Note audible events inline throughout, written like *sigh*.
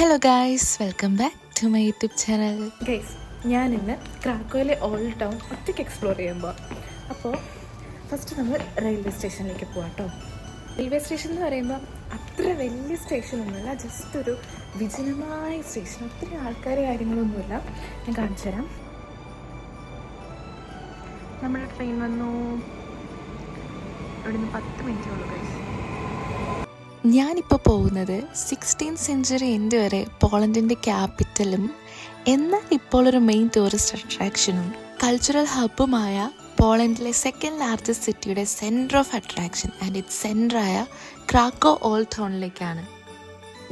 Hello guys welcome back to my YouTube channel guys ഞാൻ ഇന്ന് ക്രാക്കോയിലെ ഓൾഡ് ടൗൺ ഒറ്റയ്ക്ക് എക്സ്പ്ലോർ ചെയ്യുമ്പോൾ അപ്പോൾ ഫസ്റ്റ് നമ്മൾ റെയിൽവേ സ്റ്റേഷനിലേക്ക് പോകാം കേട്ടോ റെയിൽവേ സ്റ്റേഷൻ എന്ന് പറയുമ്പോൾ അത്ര വലിയ സ്റ്റേഷനൊന്നുമില്ല ജസ്റ്റ് ഒരു വിജനമായ സ്റ്റേഷൻ ഒത്തിരി ആൾക്കാരെ കാര്യങ്ങളൊന്നുമില്ല. ഞാൻ കാണിച്ചു തരാം. നമ്മുടെ ട്രെയിൻ വന്നു. ഇവിടുന്ന് പത്ത് മിനിറ്റേ ഉള്ളൂ ഗൈസ് ഞാനിപ്പോൾ പോകുന്നത് സിക്സ്റ്റീൻ സെഞ്ചുറി എൻഡ് വരെ പോളണ്ടിന്റെ ക്യാപിറ്റലും എന്നാൽ ഇപ്പോൾ ഒരു മെയിൻ ടൂറിസ്റ്റ് അട്രാക്ഷനും കൾച്ചറൽ ഹബ്ബുമായ പോളണ്ടിലെ സെക്കൻഡ് ലാർജസ്റ്റ് സിറ്റിയുടെ centre of attraction and it സെന്ററായ Krakow all ടൗണിലേക്കാണ്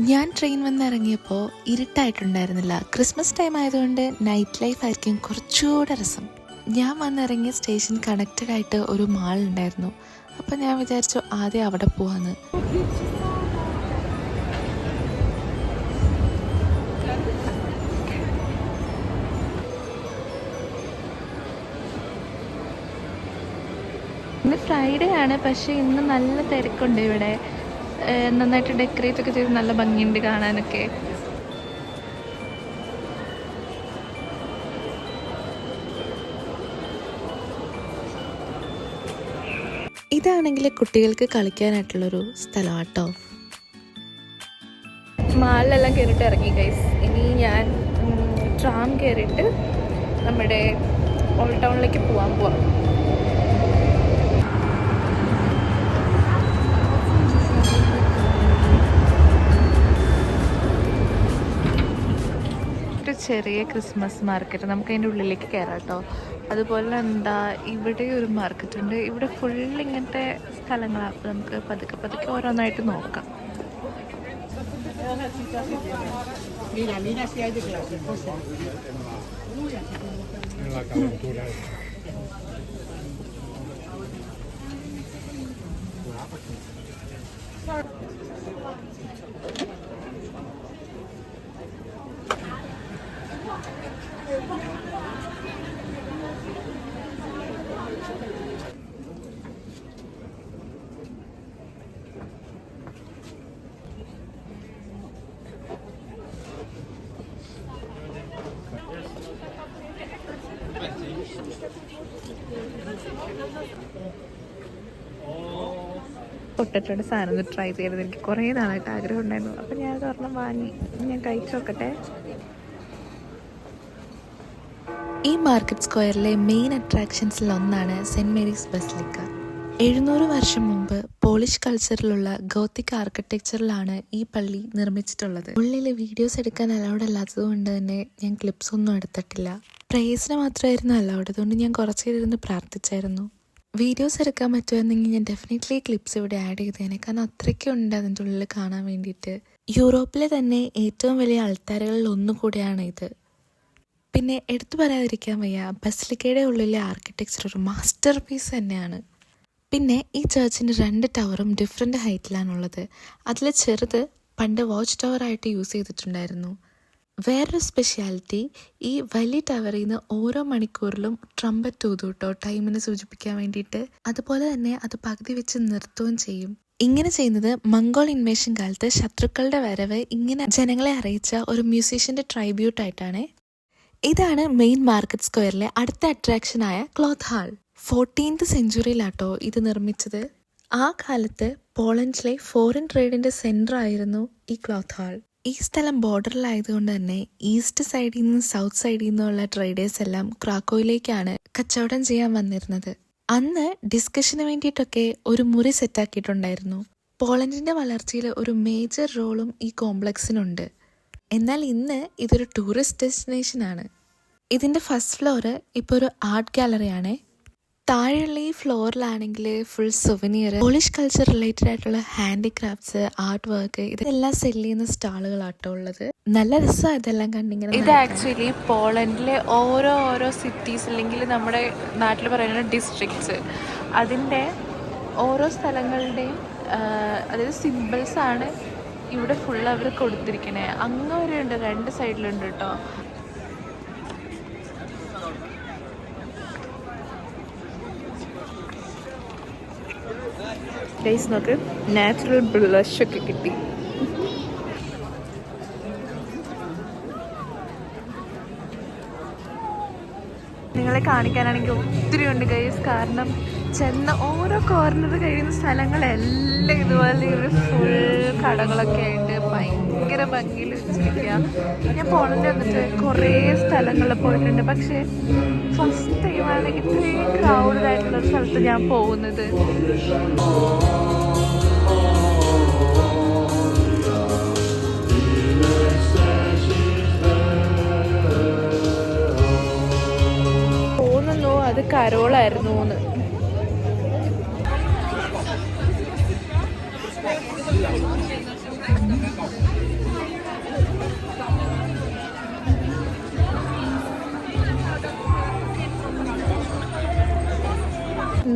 ഞാൻ ട്രെയിൻ വന്നിറങ്ങിയപ്പോൾ ഇരുട്ടായിട്ടുണ്ടായിരുന്നില്ല. ക്രിസ്മസ് ടൈം ആയതുകൊണ്ട് നൈറ്റ് ലൈഫ് ആയിരിക്കും കുറച്ചുകൂടെ രസം. ഞാൻ വന്നിറങ്ങിയ സ്റ്റേഷൻ കണക്റ്റഡ് ആയിട്ട് ഒരു മാൾ ഉണ്ടായിരുന്നു. അപ്പം ഞാൻ വിചാരിച്ചു ആദ്യം അവിടെ പോവാന്ന്. ഇന്ന് ഫ്രൈഡേ ആണ് പക്ഷേ ഇന്ന് നല്ല തിരക്കുണ്ട് ഇവിടെ. നന്നായിട്ട് ഡെക്കറേറ്റ് ഒക്കെ ചെയ്ത് നല്ല ഭംഗിയുണ്ട് കാണാനൊക്കെ. ഇതാണെങ്കിൽ കുട്ടികൾക്ക് കളിക്കാനായിട്ടുള്ളൊരു സ്ഥലമാട്ടോ. മാളിലെല്ലാം കയറിയിട്ട് ഇറങ്ങി ഗൈസ് ഇനി ഞാൻ ട്രാം കയറിയിട്ട് നമ്മുടെ ഓൾ ടൗണിലേക്ക് പോകാൻ പോവാം. ചെറിയ ക്രിസ്മസ് മാർക്കറ്റ്. നമുക്ക് അതിന്റെ ഉള്ളിലേക്ക് കയറാം കേട്ടോ. അതുപോലെ എന്താ ഇവിടെ ഒരു മാർക്കറ്റ് ഉണ്ട്. ഇവിടെ ഫുൾ ഇങ്ങനത്തെ സ്ഥലങ്ങളാണ് അപ്പോൾ നമുക്ക് പതുക്കെ പതുക്കെ ഓരോന്നായിട്ട് നോക്കാം. *laughs* പൊട്ടറ്റോടെ സാധനം ഒന്ന് ട്രൈ ചെയ്തത് എനിക്ക് കുറേ നാളായിട്ട് ആഗ്രഹം ഉണ്ടായിരുന്നു. അപ്പം ഞാൻ ഒരെണ്ണം വാങ്ങി. ഞാൻ കഴിച്ചു നോക്കട്ടെ. ഈ മാർക്കറ്റ് സ്ക്വയറിലെ മെയിൻ അട്രാക്ഷൻസിൽ ഒന്നാണ് സെന്റ് മേരീസ് ബസ്ലിക്ക എഴുന്നൂറ് വർഷം മുമ്പ് പോളിഷ് കൾച്ചറിലുള്ള ഗോത്തിക് ആർക്കിടെക്ചറിലാണ് ഈ പള്ളി നിർമ്മിച്ചിട്ടുള്ളത്. ഉള്ളിൽ വീഡിയോസ് എടുക്കാൻ അലൗഡ് അല്ലാത്തത് കൊണ്ട് തന്നെ ഞാൻ ക്ലിപ്സ് ഒന്നും എടുത്തിട്ടില്ല. പ്രേസിന് മാത്രമായിരുന്നു അലൗഡ് അതുകൊണ്ട് ഞാൻ കുറച്ച് നേരം ഇരുന്ന് പ്രാർത്ഥിച്ചായിരുന്നു. വീഡിയോസ് എടുക്കാൻ പറ്റുമായിരുന്നെങ്കിൽ ഞാൻ ഡെഫിനറ്റ്ലി ക്ലിപ്സ് ഇവിടെ ആഡ് ചെയ്തേനെ. കാരണം അത്രയ്ക്കും ഉണ്ട് അതിന്റെ ഉള്ളിൽ കാണാൻ വേണ്ടിയിട്ട്. യൂറോപ്പിലെ തന്നെ ഏറ്റവും വലിയ അൾത്താരകളിൽ ഒന്നുകൂടിയാണ് ഇത്. പിന്നെ എടുത്തു പറയാതിരിക്കാൻ വയ്യ ബസ്ലിക്കയുടെ ഉള്ളിലെ ആർക്കിടെക്ചർ ഒരു മാസ്റ്റർ പീസ് തന്നെയാണ്. പിന്നെ ഈ ചർച്ചിന്റെ രണ്ട് ടവറും ഡിഫറെന്റ് ഹൈറ്റിലാണുള്ളത് അതിൽ ചെറുത് പണ്ട് വാച്ച് ടവറായിട്ട് യൂസ് ചെയ്തിട്ടുണ്ടായിരുന്നു. വേറൊരു സ്പെഷ്യാലിറ്റി ഈ വലിയ ടവറിൽ നിന്ന് ഓരോ മണിക്കൂറിലും ട്രംപറ്റ് തൂതു കേട്ടോ ടൈമിനെ സൂചിപ്പിക്കാൻ വേണ്ടിയിട്ട്. അതുപോലെ തന്നെ അത് പകുതി വെച്ച് നിർത്തുകയും ചെയ്യും. ഇങ്ങനെ ചെയ്യുന്നത് മംഗോൾ ഇൻവേഷൻ കാലത്ത് ശത്രുക്കളുടെ വരവ് ഇങ്ങനെ ജനങ്ങളെ അറിയിച്ച ഒരു മ്യൂസീഷ്യന്റെ ട്രൈബ്യൂട്ട് ആയിട്ടാണ്. ഇതാണ് മെയിൻ മാർക്കറ്റ് സ്ക്വയറിലെ അടുത്ത അട്രാക്ഷനായ ക്ലോത്ത് ഹാൾ ഫോർട്ടീൻത് സെഞ്ചുറിയിലാട്ടോ ഇത് നിർമ്മിച്ചത്. ആ കാലത്ത് പോളണ്ടിലെ ഫോറിൻ ട്രേഡിന്റെ സെന്റർ ആയിരുന്നു ഈ ക്ലോത്ത് ഹാൾ ഈ സ്ഥലം ബോർഡറിലായതുകൊണ്ട് തന്നെ ഈസ്റ്റ് സൈഡിൽ നിന്നും സൗത്ത് സൈഡിൽ നിന്നുള്ള ട്രേഡേഴ്സ് എല്ലാം ക്രാക്കോയിലേക്കാണ് കച്ചവടം ചെയ്യാൻ വന്നിരുന്നത്. അന്ന് ഡിസ്കഷന് വേണ്ടിയിട്ടൊക്കെ ഒരു മുറി സെറ്റാക്കിയിട്ടുണ്ടായിരുന്നു. പോളണ്ടിന്റെ വളർച്ചയിൽ ഒരു മേജർ റോളും ഈ കോംപ്ലക്സിനുണ്ട്. എന്നാൽ ഇന്ന് ഇതൊരു ടൂറിസ്റ്റ് ഡെസ്റ്റിനേഷൻ ആണ് ഇതിന്റെ ഫസ്റ്റ് ഫ്ലോറ് ഇപ്പോൾ ഒരു ആർട്ട് ഗാലറിയാണ്. താഴെയുള്ള ഈ ഫ്ലോറിലാണെങ്കിൽ full souvenir Polish culture related ആയിട്ടുള്ള ഹാൻഡിക്രാഫ്റ്റ്സ് ആർട്ട് വർക്ക് ഇതെല്ലാം സെൽ ചെയ്യുന്ന സ്റ്റാളുകളാട്ടോ ഉള്ളത്. നല്ല രസമാണ് ഇതെല്ലാം കണ്ടിങ്ങനെ ഇത് ആക്ച്വലി പോളണ്ടിലെ ഓരോ ഓരോ സിറ്റീസ് അല്ലെങ്കിൽ നമ്മുടെ നാട്ടിൽ പറയുന്ന ഡിസ്ട്രിക്ട്സ് അതിന്റെ ഓരോ സ്ഥലങ്ങളുടെയും അതായത് സിമ്പിൾസാണ് ഇവിടെ ഫുൾ അവർ കൊടുത്തിരിക്കണേ. അങ്ങ് വരെ ഉണ്ട് രണ്ട് സൈഡിലുണ്ട് കേട്ടോ ഗൈസ് നോക്ക്. നാച്ചുറൽ ബ്ലഷൊക്കെ കിട്ടി. നിങ്ങളെ കാണിക്കാനാണെങ്കിൽ ഒത്തിരി ഉണ്ട് ഗൈസ് കാരണം ചെന്ന ഓരോ കോർണർ കഴിയുന്ന സ്ഥലങ്ങളെല്ലാം ഇതുപോലെ ഫുൾ കടകളൊക്കെ ആയിട്ട് ഭയങ്കര ഭംഗിയിൽ വെച്ചിരിക്കുക ഞാൻ പോളണ്ടിൽ വന്നിട്ട് കുറേ സ്ഥലങ്ങളിൽ പോയിട്ടുണ്ട്. പക്ഷേ ഫസ്റ്റ് ടൈമാണ് ഇത്രയും ക്രൗഡഡ് ആയിട്ടുള്ള സ്ഥലത്ത് ഞാൻ പോകുന്നത്. തോന്നുന്നു അത് കരോളായിരുന്നു എന്ന്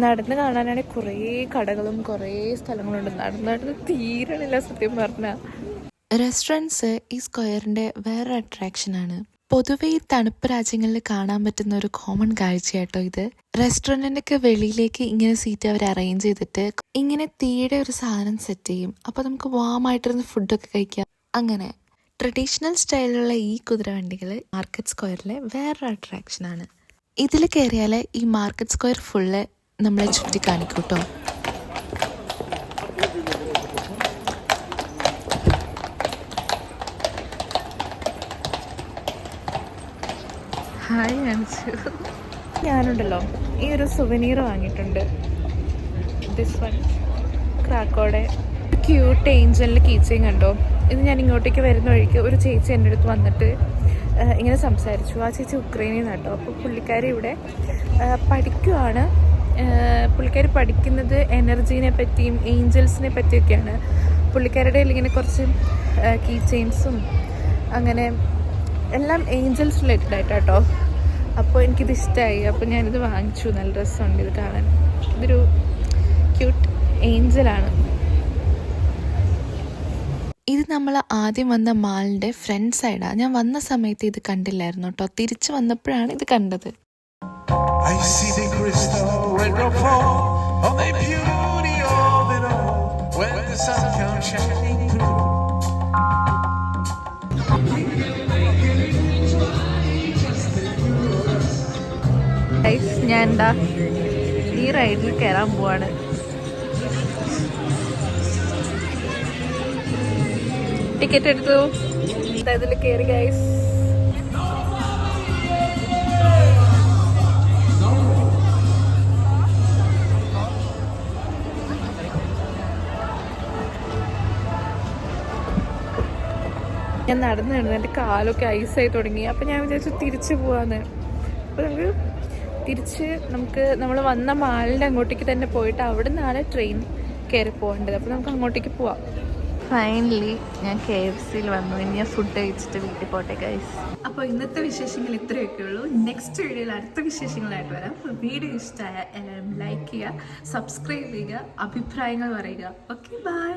നടന്ന് കാണാനാണെങ്കിൽ കുറേ കടകളും കുറേ സ്ഥലങ്ങളുണ്ട്. നടന്ന് നടന്ന് തീരണില്ല സത്യം പറഞ്ഞാൽ റെസ്റ്റോറന്റ്സ് ഈ സ്ക്വയറിന്റെ വേറെ അട്രാക്ഷനാണ് പൊതുവെ ഈ തണുപ്പ് രാജ്യങ്ങളിൽ കാണാൻ പറ്റുന്ന ഒരു കോമൺ കാഴ്ചയാട്ടോ ഇത്. റെസ്റ്റോറന്റിന്റെയൊക്കെ വെളിയിലേക്ക് ഇങ്ങനെ സീറ്റ് അവർ അറേഞ്ച് ചെയ്തിട്ട് ഇങ്ങനെ തീയുടെ ഒരു സാധനം സെറ്റ് ചെയ്യും. അപ്പോൾ നമുക്ക് വാമായിട്ടിരുന്ന് ഫുഡൊക്കെ കഴിക്കാം. അങ്ങനെ ട്രഡീഷണൽ സ്റ്റൈലിലുള്ള ഈ കുതിരവണ്ടികൾ മാർക്കറ്റ് സ്ക്വയറിലെ വേറൊരു അട്രാക്ഷനാണ് ഇതിൽ കയറിയാൽ ഈ മാർക്കറ്റ് സ്ക്വയർ ഫുള്ള് നമ്മളെ ചുറ്റി കാണിക്കൂട്ടോ ഹായ് ഞാനുണ്ടല്ലോ. ഈ ഒരു സുവനീർ വാങ്ങിയിട്ടുണ്ട്. ദിസ് വൺ ക്രാക്കോടെ. ക്യൂട്ട് ഏഞ്ചലിന്റെ കീച്ചയും കണ്ടോ? ഇത് ഞാൻ ഇങ്ങോട്ടേക്ക് വരുന്ന വഴിക്ക് ഒരു ചേച്ചി എന്റെ അടുത്ത് വന്നിട്ട് ഇങ്ങനെ സംസാരിച്ചു. ആ ചേച്ചി ഉക്രൈനിൽ നിന്ന് കേട്ടോ അപ്പോൾ പുള്ളിക്കാരി ഇവിടെ പഠിക്കുവാണ്. പുള്ളിക്കാരി പഠിക്കുന്നത് എനർജീനെ പറ്റിയും ഏഞ്ചൽസിനെ പറ്റിയൊക്കെയാണ്. പുള്ളിക്കാരുടെ ഇങ്ങനെ കുറച്ച് കീ ചെയിൻസും അങ്ങനെ എല്ലാം ഏഞ്ചൽസ് റിലേറ്റഡ് ആയിട്ടാട്ടോ. അപ്പോൾ എനിക്കിത് ഇഷ്ടമായി അപ്പോൾ ഞാനിത് വാങ്ങിച്ചു. നല്ല ഡ്രസ്സുണ്ട് ഇത് കാണാൻ. ഇതൊരു ക്യൂട്ട് ഏഞ്ചലാണ്. ഇത് നമ്മൾ ആദ്യം വന്ന മാളിന്റെ ഫ്രണ്ട് സൈഡാണ് ഞാൻ വന്ന സമയത്ത് ഇത് കണ്ടില്ലായിരുന്നു കേട്ടോ. തിരിച്ചു വന്നപ്പോഴാണ് ഇത് കണ്ടത്. I see the crystal rainbow on the beauty of it all. When the sun comes shining ഞാൻ എന്താ ഈ റൈഡിൽ കയറാൻ പോവാണ്. ടിക്കറ്റ് എടുത്തു. ഇതിൽ കയറി ഗൈസ് ഞാൻ നടന്നു നടന്ന് എന്റെ കാലൊക്കെ ഐസായി തുടങ്ങി. അപ്പം ഞാൻ വിചാരിച്ചു തിരിച്ചു പോവാന്ന്. അപ്പം നമുക്ക് തിരിച്ച് നമുക്ക് നമ്മൾ വന്ന മാളിന്റെ അങ്ങോട്ടേക്ക് തന്നെ പോയിട്ട് അവിടെ നിന്നാണ് ട്രെയിൻ കയറി പോകേണ്ടത്. അപ്പോൾ നമുക്ക് അങ്ങോട്ടേക്ക് പോവാം. ഫൈനലി ഞാൻ കെ എഫ് സിയിൽ വന്നു. ഇനി ഞാൻ ഫുഡ് കഴിച്ചിട്ട് വീട്ടിൽ പോട്ടെ ഗൈസ് അപ്പോൾ ഇന്നത്തെ വിശേഷങ്ങൾ ഇത്രയൊക്കെ ഉള്ളൂ. നെക്സ്റ്റ് വീഡിയോയിൽ അടുത്ത വിശേഷങ്ങളായിട്ട് വരാം. അപ്പോൾ വീഡിയോ ഇഷ്ടമായ എല്ലാവരും ലൈക്ക് ചെയ്യുക സബ്സ്ക്രൈബ് ചെയ്യുക അഭിപ്രായങ്ങൾ പറയുക. Okay bye